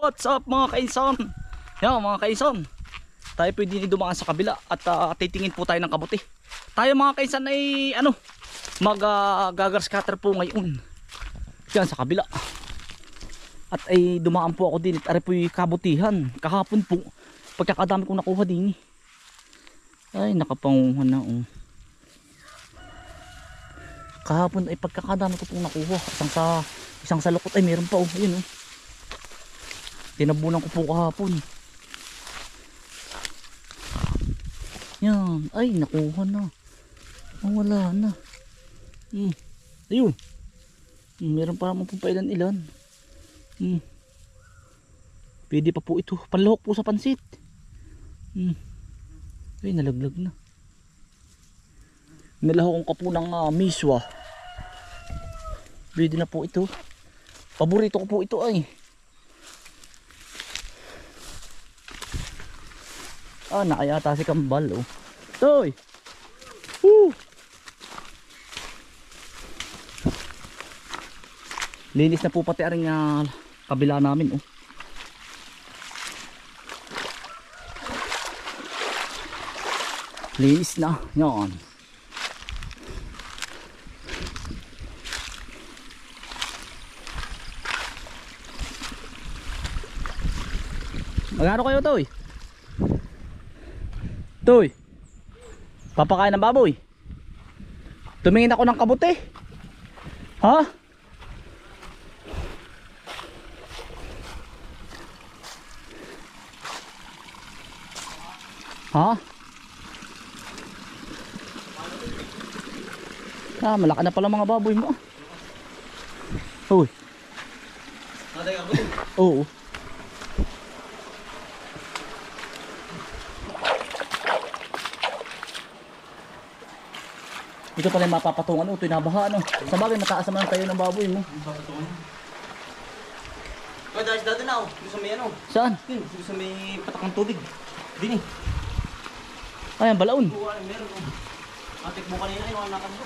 What's up mga kainsan? Yan mga kainsan. Tayo pwede dumaan sa kabila at ah, titingin po tayo ng kabuti. Tayo mga kainsan ay ano, mag uh, gagar scatter po ngayon. Yan sa kabila. At ay dumaan po ako din at ari po yung kabutihan. Kahapon po, pagkakadami kong nakuha din. Ay nakapanguhan na oh. Kahapon ay pagkakadami ko pong nakuha. Isang sa isang sa lukot ay meron pa oh. Ayun oh. Tinabunan ko po kahapon. Yan. Ay, nakuha na. Oh, wala na. Hmm. Ayun. Hmm, meron pa naman po pa ilan. Hmm. Pwede pa po ito. Panlahok po sa pansit. Hmm. Ay, nalaglag na. Nalahok ko po ng ah, miswa. Pwede na po ito. Paborito ko po ito ay. Ah, nakayata si Kambal, oh. Toy! Woo! Linis na po pati aring uh, kabila namin, oh. Linis na. Yan. Magkano kayo, Toy? Toy. Papakain ng baboy. Tumingin ako ng kabuti. Ha? Ha? Ah, malaki na pala mga baboy mo. Uy. Oo. Ito pala yung mapapatungan oh, ito yung nabaha ano. Sa bagay mataas naman tayo ng baboy mo. Ay, dahil dati na, oh. Doon sa may ano. Saan? Yun, doon sa may patak ng tubig. Dini. Ayan, balaon. Buwan, meron, oh. Atik mo kanina, ay, wala nakambo.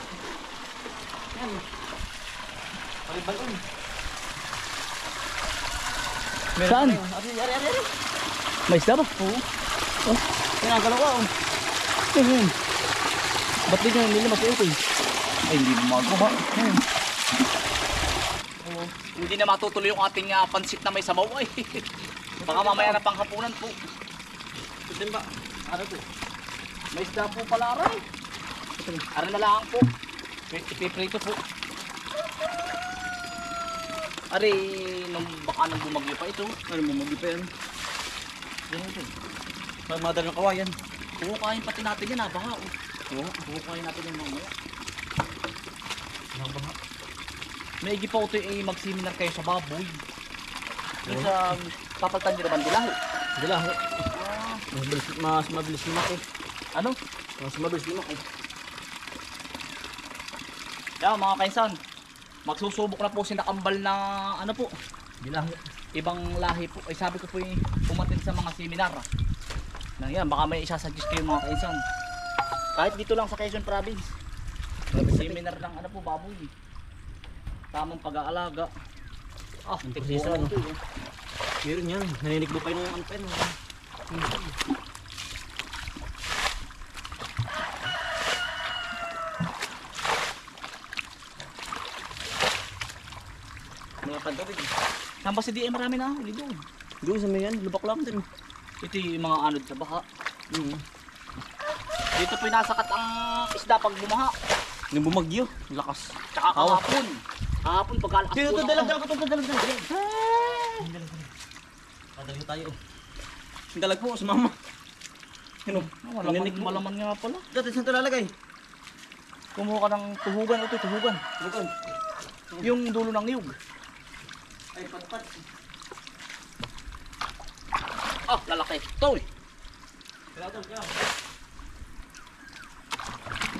Yan. Palibalon. Meron Saan? pa rin, oh. Ari, ari, ari. May isda ba? Oo. Oh, pinagalaw ko, oh. Hmm. Ba't di nyo nilimas ito eh? Ay, hindi mo magawa. Hmm. Oo. Hindi na matutuloy yung ating ah, pansit na may sabaw ay. Baka mamaya na panghapunan po. Ito ba? Ano to? May isda po pala aray. Aray na lang po. Ipiprito po. Aray, nung baka nang bumagyo pa ito. Ano magi pa yan? Yan ito. May madal ng kawayan. Kukukain pati natin yan ha, baka oh. Oo. Kukukain natin yan mamaya. Nakabaha. May igi pa ito eh, mag-seminar kayo sa baboy. Doon sa papaltan nyo naman dilaw. Dila, Ah, mas mabilis, mas mabilis lumaki. ano? Mas mabilis lumaki. Kaya mga kainsan, magsusubok na po si Nakambal na ano po, Dila. ibang lahi po. Ay sabi ko po yung umatin sa mga seminar. ah. Na yan, baka may isasuggest kayo mga kainsan. Kahit dito lang sa Quezon Province. Seminar ng ano po, baboy. Tamang pag-aalaga. Ah, proseso, na ano? eh. Meron yan. Naninig mo pa yung ano pa yun. Mga pantawid. Saan ba si DM marami na huli doon? Doon sa may yan, lubak lang din. Ito yung mga anod sa baha. Mm. Dito po yung nasakat ang isda pag bumaha. Nung bumagyo, lakas. Tsaka Awa. kahapon. Kahapon pagkalakas Dito, ito, ng- dalag, dalag, ito, dalag, dalag. Padalag mo tayo. Ang dalag po, sa mama. Ano? Ah, Malaman, Naninig mo. malaman nga pala. Dati saan ito lalagay? Kumuha ka ng tuhugan. Ito, tuhugan. Bukod. Yung dulo ng niyog. Ay, patpat. Ah, lalaki. Toy. Kaya ito, kaya.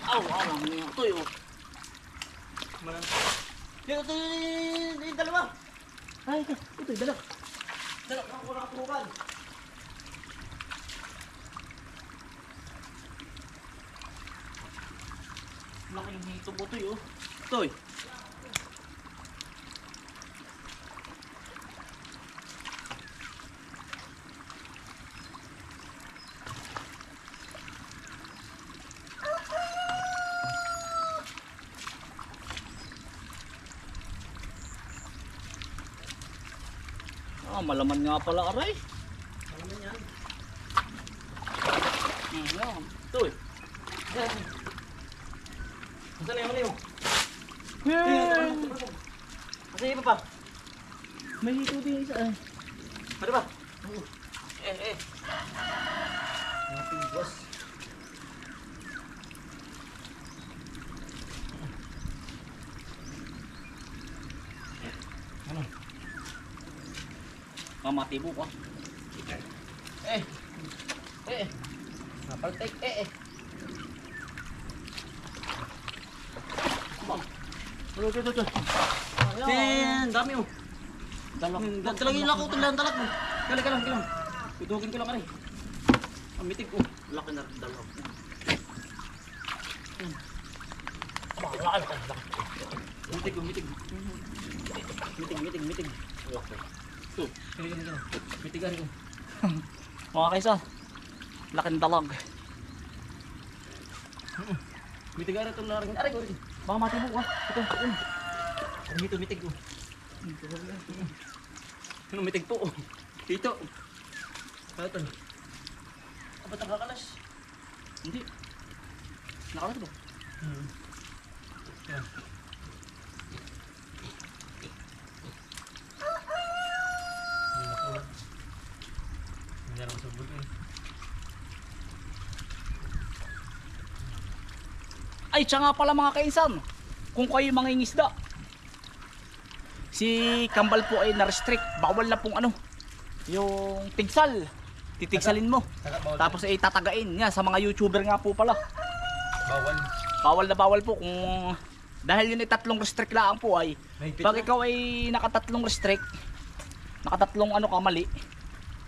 Aw, aw, lang niya. Toy, oh. Malang. Dito, ito, yung dalawa. Ay, ito, ito, dala. Dalawa, nakuha na katurukan. Laking hito po toy, oh. Toy. Ah, malaman nga pala aray. Ano man yan? Hmm, yan. Ito eh. Yan. Saan yung mali mo? Hey! Kasi iba pa. May hito din isa eh. Ano ba? Eh, eh. Mga pigwas. Mamatibo ka. Eh. Eh. Napaltek. Eh, eh. Ito, ito, ito. Yan, dami oh. Dalak. Talagin lang ako ito lang talak mo. Kala ka lang, kala. Tutugin ko lang kare. Ang mitig ko. Laki na rin dalak. Laki, laki, laki. Mitig, oh, mitig. Mitig, mitig, mitig. Laki. Ito. Kaya, kaya, kaya. Mitig ari ko. Mga kaisa, laking dalag. Mitig ari itong laring. Aray ko, aray ko. Baka matibo ka. Ito, ito. Ang mito, mitig ko. Ano mitig po? oh. Dito. Kaya ito. Ah, ba't nakakalas? Hindi. Nakalat ba? Hmm. Yan. Hindi na po. Lang sabot eh. Ay, siya nga pala mga kainsan. Kung kayo mga ingisda. Si Kambal po ay na-restrict. Bawal na pong ano. Yung tigsal. Titigsalin mo. Tapos ay tatagain niya sa mga YouTuber nga po pala. Bawal. Bawal na bawal po kung dahil yun ay tatlong restrict lang po ay pag ikaw ay nakatatlong restrict, nakatatlong ano ka mali,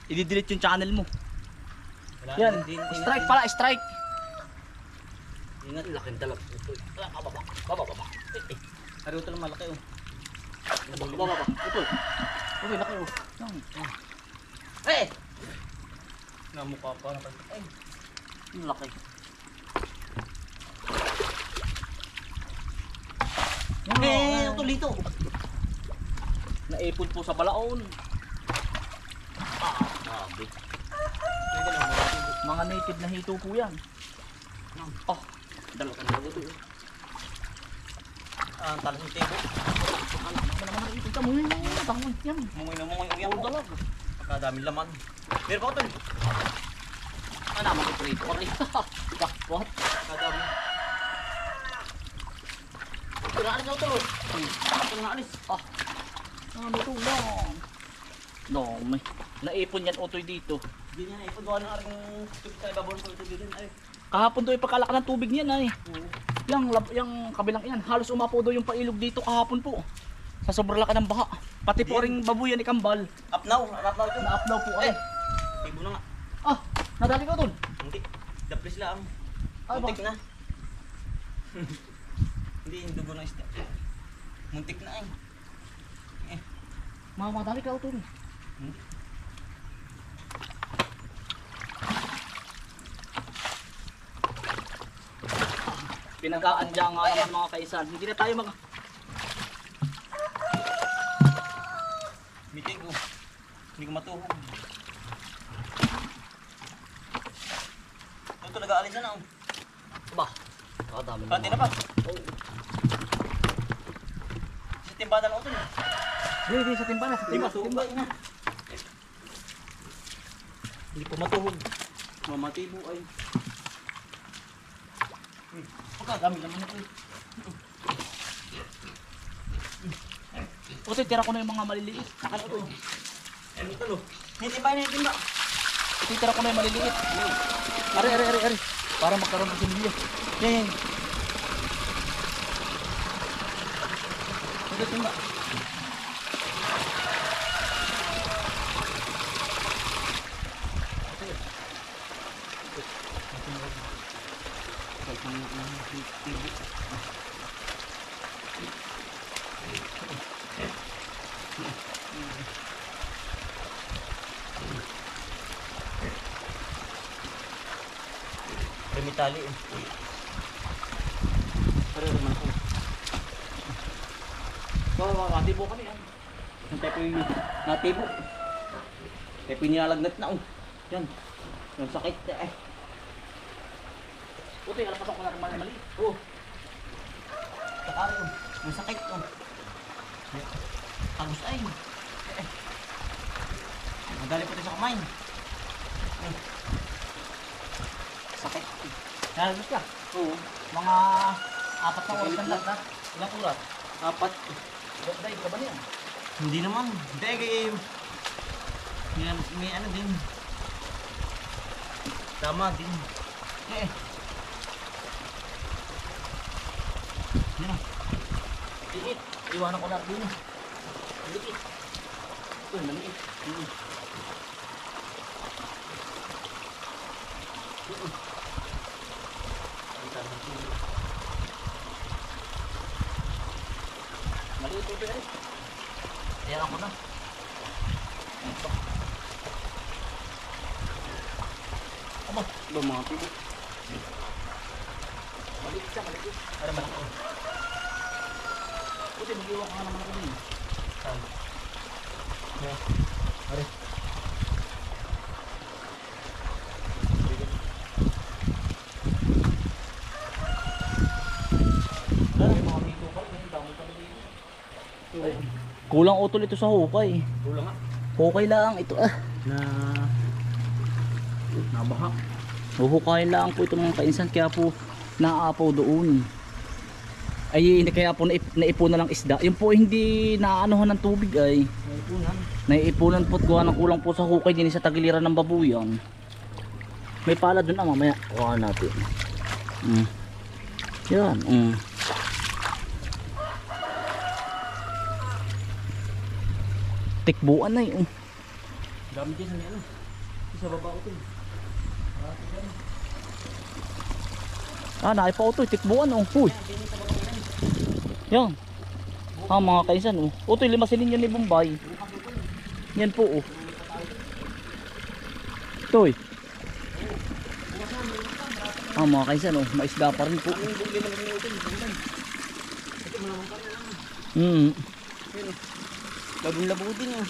i-delete yung channel mo. Wala, Yan, hindi- strike pala, strike. Ingat, laking dalag. Ito. Ah, Bababa. Bababa. Eh, eh. Ari ito lang malaki oh. Baba, baba. Ito. Okay, laki oh. Yan. Eh! Namukha pa. Ay. Ang laki. Eh, ito dito. Naipon po sa balaon. Ah, grabe. Lang. malaki. Mga native na hito po yan. Oh, Dalawa ka na ito. Ah, ang talas ng tebo. ano yan. Mungoy na mungoy ang Puro iyang dalag. Pagkadaming laman. Meron pa ito. Ah, naman ito rito. Aray. Jackpot. Pagkadami. Pinaalis na ito. Pinaalis. Ah. Ano ito lang. No, may. Naipon yan otoy dito. Hindi niya na ipagawa ng aring tubig sa ibabaw ko ito din. Ay. Kahapon daw ay pagkalaki ng tubig niyan ay. Yang, lab- yang kabilang yan. Halos umapo daw yung pailog dito kahapon po. Sa sobrang laki ng baha. Pati po ring babuyan ni Kambal. Up now. Up now ito. Na-upload po ay. Tibo na nga. Ah, nadali ko dun. Hindi. Daplis lang. Ay, Muntik na. Hindi yung dugo ng isda. Muntik na eh. Mamadali ka dun. Hindi. Pinagaan dyan nga naman mga kaisan. Hindi na tayo mag... Mitig oh. Hindi ko matuhog. Ito talaga alisan na oh. Ba? Kadami Pati na pa. Sa timbadan ako ito eh. Hindi, hindi. Sa timba na. Sa timba. Sa timba. ba na? Hindi ko matuhog. Mamatibo ay. Pagkadami naman ito eh. Kasi tira ko na yung mga maliliit. Saka na ito. Ano ito lo? Hindi ba hindi ba? Titira ko na yung maliliit. Ari, ari, ari, ari. Para magkaroon ng similyo. Yan, yan. Ito timba. Remitali eh. Pero naman ako. So, matibo kami yan. Yung tayo po yung natibo. Kaya pinalagnat na oh. Yan. Yung sakit eh. Puti, alapasan ko na rin mali. Oh. Sakari oh. Yung sakit oh. Tagus ay. Eh. Magaling pati sa kamay. Eh. Sakit. Nalagos ka? Oo. Mga apat na oras lang na. Ilang oras? Apat. Dahil ka ba niyan? Hindi naman. Hindi kay... May, may ano din. Tama din. Eh. Yan ah. Liit. Iwanan ko na din. Liit. Ito, maliit. Mm. Maliit ito eh. Ayan ako na. Ito. Aba, Ba mga pibo. maliit siya, maliit. Para malaki. Buti, mag-iwan ka naman ako din. Are. Kulang utol ito sa hukay. Kulang nga. Hukay lang ito ah. Na... Nabaha. Huhukayin lang po ito mga kainsan kaya po naaapaw doon. Ay hindi kaya po naip, naipon na lang isda. Yung po hindi naanohan ng tubig ay May punan. naiipunan po gawa ng kulang po sa hukay din sa tagiliran ng babuyan. May pala doon ah mamaya. Kuha natin. Mm. Yan. Mm. Tikbuan na yun. Dami dyan sa ano. Sa baba ko to. Ah, naipa ko to, tikbuan oh. Uy. Yan. Ah, mga kaisan oh. Utoy, lima silin yun ni Bombay. Yan po oh. Toy. Ah, mga kaisan oh, maisda pa rin po. Hmm. Labong-labo din oh.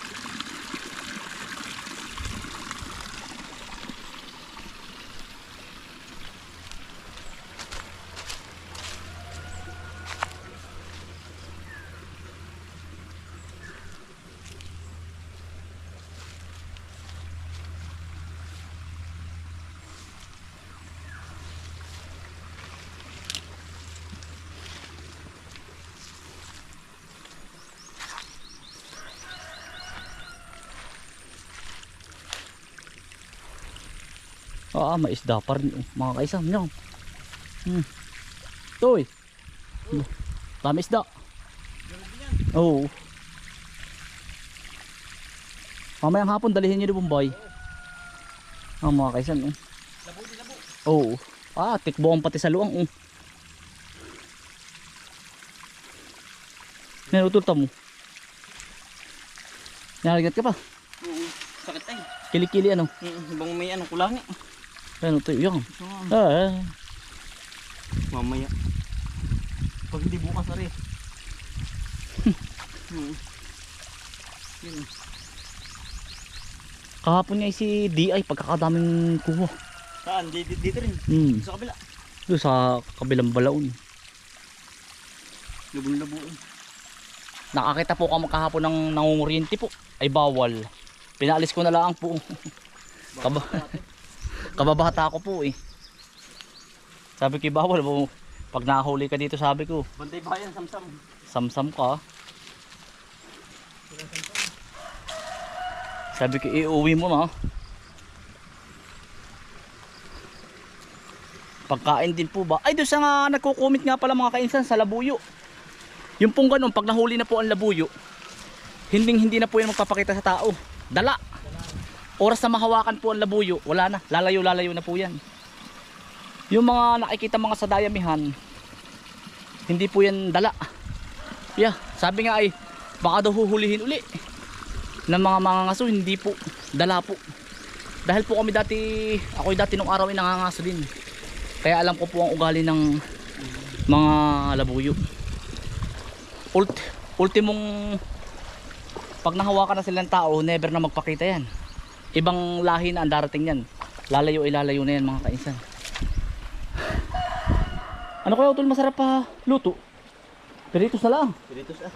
Ah, maisda pa rin oh, mga kaisan. Yan. Hmm. Toy. Dami isda. Oo. Mamayang hapon dalihin niyo ni Bombay. Ah, mga kaisan. Oh. Labo labo. Oo. Ah, tikbuang pati sa luang. Oh. Nanutulta mo. Nalagat ka pa. Oo. Sakit ay. Kilikili ano. Mm, Bang may ano kulangi. Ano to? Yan. Ah, Ah, mamaya. Pag hindi bukas ari. hmm. Yun. kahapon nga si DI pagkakadaming kuha. Saan? Dito, dito rin. Hmm. Sa kabila. Doon sa kabilang balaon. Labong-labo. Nakakita po kami kahapon ng nangunguryente po. Ay bawal. Pinalis ko na lang po. Kaba kababata ko po eh. Sabi ko bawal mo. Pag nahuli ka dito sabi ko, Bantay bayan, samsam. samsam ka. Sabi ko iuwi mo na. Pagkain din po ba? Ay doon sa nga nagko-comment nga pala mga kainsan sa labuyo. Yung pong ganun, pag nahuli na po ang labuyo, hindi hindi na po yan magpapakita sa tao. Dala. Oras na mahawakan po ang labuyo, wala na. Lalayo-lalayo na po yan. Yung mga nakikita mga sa dayamihan, hindi po yan dala. Yeah, sabi nga ay baka daw huhulihin uli ng mga mangangaso, hindi po dala po. Dahil po kami dati, ako dati nung araw ay nangangaso din. Kaya alam ko po ang ugali ng mga labuyo. Ult ultimong pag nahawakan na sila ng tao, never na magpakita yan. Ibang lahi na ang darating yan. Lalayo ay lalayo na yan mga kainsan. Ano kaya utol masarap pa luto? Peritos na lang. Pilitos ah.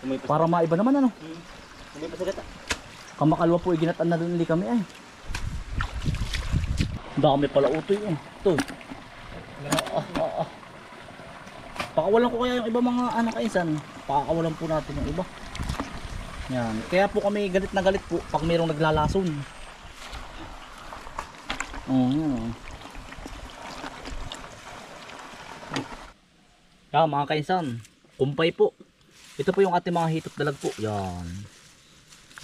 Umay pa. Para maiba naman ano. Hmm. Umay pa sa gata. Kamakalwa po iginatan na doon kami ay. Dami pala utoy eh. Ito. Ah, ah, ah. Pakawalan ko kaya yung iba mga anak kainsan. Pakakawalan po natin yung iba. Yan. Kaya po kami galit na galit po pag mayroong naglalason. Oo. Yan mga kainsan. Kumpay po. Ito po yung ating mga hitot dalag po. Yan.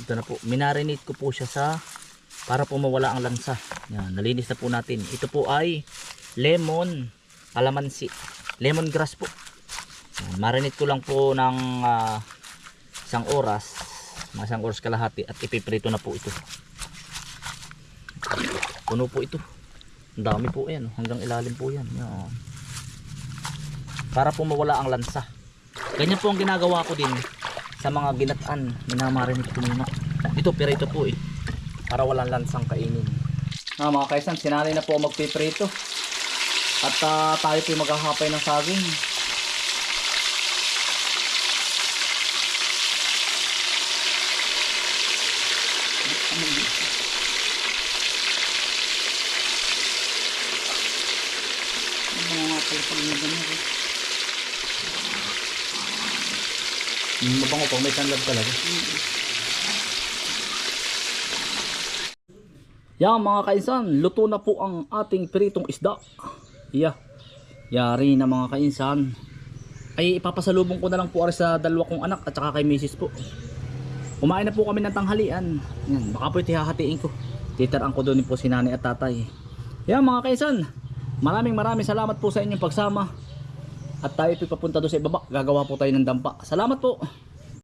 Ito na po. Minarinate ko po siya sa para po mawala ang lansa. Yan, nalinis na po natin. Ito po ay lemon calamansi. Lemongrass po. Yan, marinate ko lang po ng ah, isang oras. Mga isang oras kalahati at ipiprito na po ito. Puno po ito. Ang dami po yan. Hanggang ilalim po yan. Yan. Para po mawala ang lansa. Ganyan po ang ginagawa ko din sa mga ginataan. Minamarinate ko muna. Ito, pero ito po eh. Para walang lansang kainin. Ah, mga kaisan, sinanay na po magpiprito. At ah, tayo po maghahapay ng saging. Ano nga po yung pagmigyan mo? Mm, mabango pa, may tanlad talaga. Yan mga kainsan, luto na po ang ating piritong isda. Yeah. Yari na mga kainsan. Ay ipapasalubong ko na lang po sa dalawa kong anak at saka kay misis po. Kumain na po kami ng tanghalian. Yan, baka po ito hahatiin ko. Titarang ko doon po si nanay at tatay. Yan mga kainsan, maraming maraming salamat po sa inyong pagsama. At tayo po papunta doon sa ibaba. Gagawa po tayo ng dampa. Salamat po.